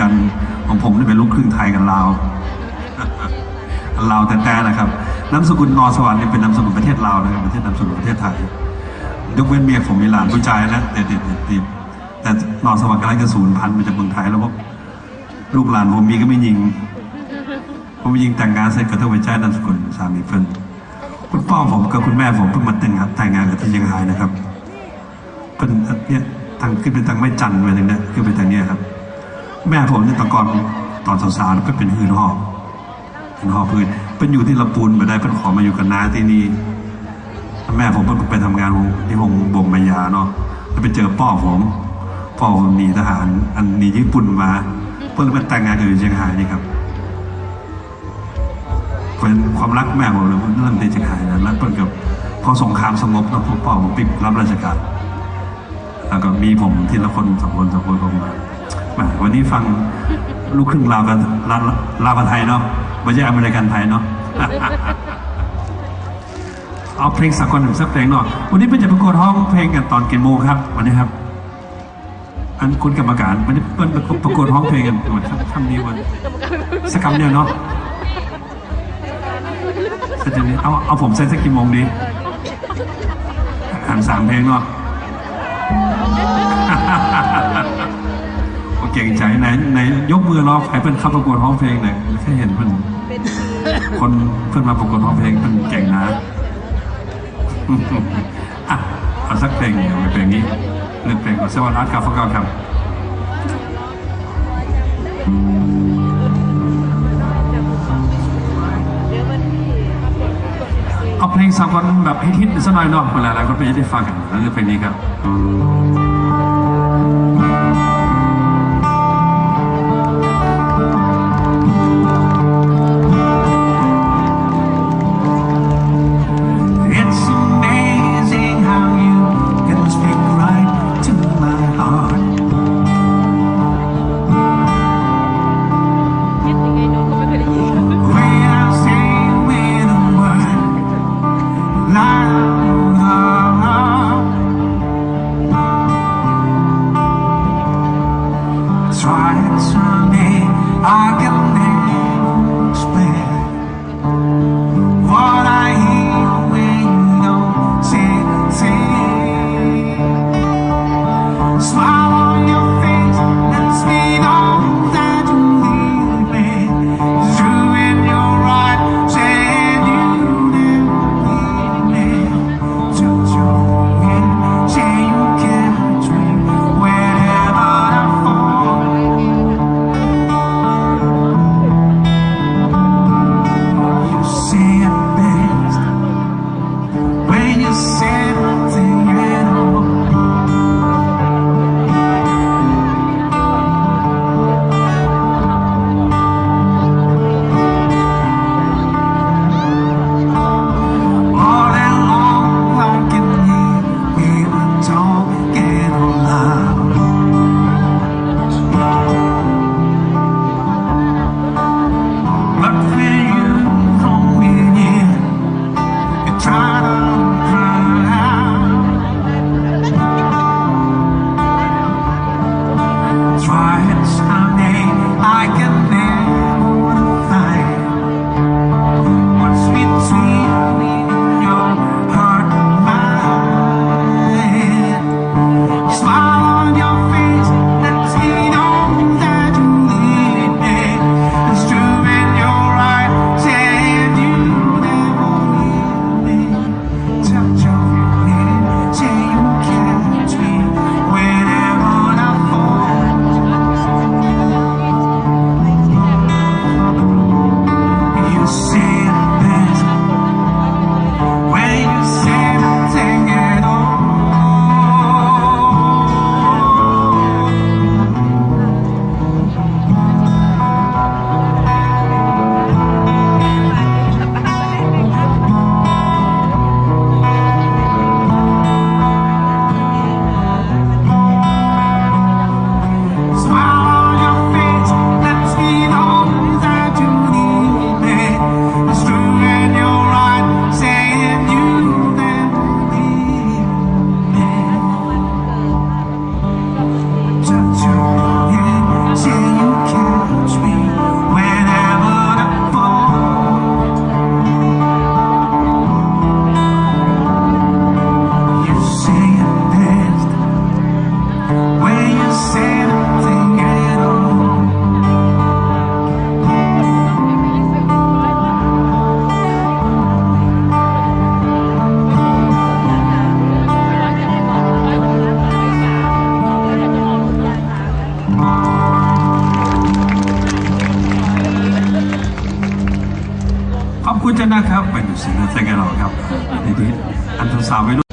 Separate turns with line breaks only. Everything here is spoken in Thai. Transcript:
กันของผมนี่เป็นลูกครึ่งไทยกับลาวลาวแต่แต่นะครับนามสกุลนอสวรรค์นี่เป็นนามสกุลประเทศลาวนะครับประเทศนามสกุลประเทศไทยยกเว้นเมียผมมีหลานผู้ชายนะแต่แต่แต่แต่แต่นอสวรรค์กำลังจะสูญพันธุ์มาจากเมืองไทยแล้วพวกลูกหลานผมมีก็ไม่ยิง ผมยิงแต่งงานเสร็จก็ต้องไปใช้นามสกุลสามีเพิ่นคุณพ่อผมกับคุณแม่ผมเพิ่งมาแต่งงานแต่งงานกับที่เชียงรายนะครับเป็นเนี่ยทางขึ้นเป็นทางไม่จันทร์ไปทางเนี้ยขึ้นไปทางเนี้ยครับ แม่ผมเนี่ยตะกอนตอนสาวๆก็เป็นหืนหอบหืนหอบพื้นเป็นอยู่ที่ลำปูนไปได้เป็นขอมาอยู่กับน้าที่นี่แม่ผมเพิ่งไปทำงานที่หงบ่มมายาเนาะแล้วไปเจอพ่อผมพ่อผมหนีทหาร อันหนีญี่ปุ่นมา เพิ่งไปแต่งงานอยู่เชียงรายนี่ครับเป็นความรักแม่ผมเลยเริ่มที่จะขายนะแล้วเปิดกับพอสงครามสงบแล้วพ่อพ่อผมปิดรับราชการแล้วก็มีผมที่ละคนสองคนสองคนเข้ามา วันนี้ฟังลูกครึ่งลาวกันลาวลาวกับไทยเนาะไม่ใช่อเมริกันไทยเนาะเอาเพลงสากลหนึ่งสักเพลงเนาะวันนี้เป็นจะประกวดห้องเพลงกันตอนกี่โมงครับ วันนี้ครับ อันคุณกรรมการวันนี้เป็นประกวดห้องเพลงกันวันทำนี้วันสักคำเดียวเนาะเสร็จจากนี้เอาเอาผมเซ็นสักกี่โมงดีหันสามเพลงเนาะ เก่งใจไหนไหนยกมือรอใครเป็นเข้าประกวดร้องเพลงหน่อยแค่เห็นมันคนเพื่อนมาประกวดร้องเพลงเป็นเก่งนะอะเอาสักเพลงเดียเพลงนี้หนึ่งเพลงของเซวันาร์ตคาร์ฟเก้าครับเอาเพลงสากลแบบฮิตๆสักหน่อยเนาะเวลาหลายคนไปได้ฟังกันนั่นคือเพลงนี้ครับ
คุณะนะค
รับไป
ดูสินะแต่ไงเราครับในที่อันตรสาวไว้